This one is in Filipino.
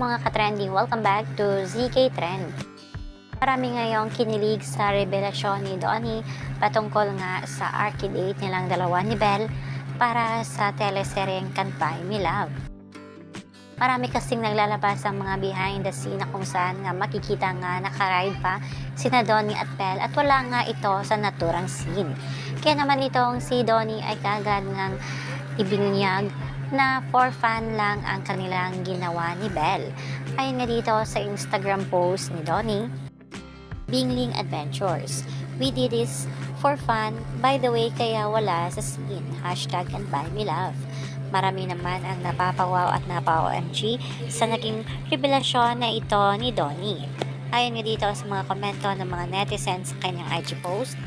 mga ka-trending, welcome back to ZK Trend. Marami ngayong kinilig sa revelasyon ni Donnie patungkol nga sa arcade nilang dalawa ni Belle para sa teleseryeng Buy Me Love. Marami kasing naglalabas ang mga behind the scene na kung saan nga makikita nga nakaride pa sina Donnie at Belle at wala nga ito sa naturang scene. Kaya naman itong si Donnie ay kagad ngang ibinunyag na for fun lang ang kanilang ginawa ni Belle. Ayon nga dito sa Instagram post ni Donnie, Bingling Adventures. We did this for fun. By the way, kaya wala sa scene. Hashtag and buy me love. Marami naman ang napapawaw at napa-OMG sa naging revelasyon na ito ni Donnie. Ayon nga dito sa mga komento ng mga netizens sa kanyang IG post,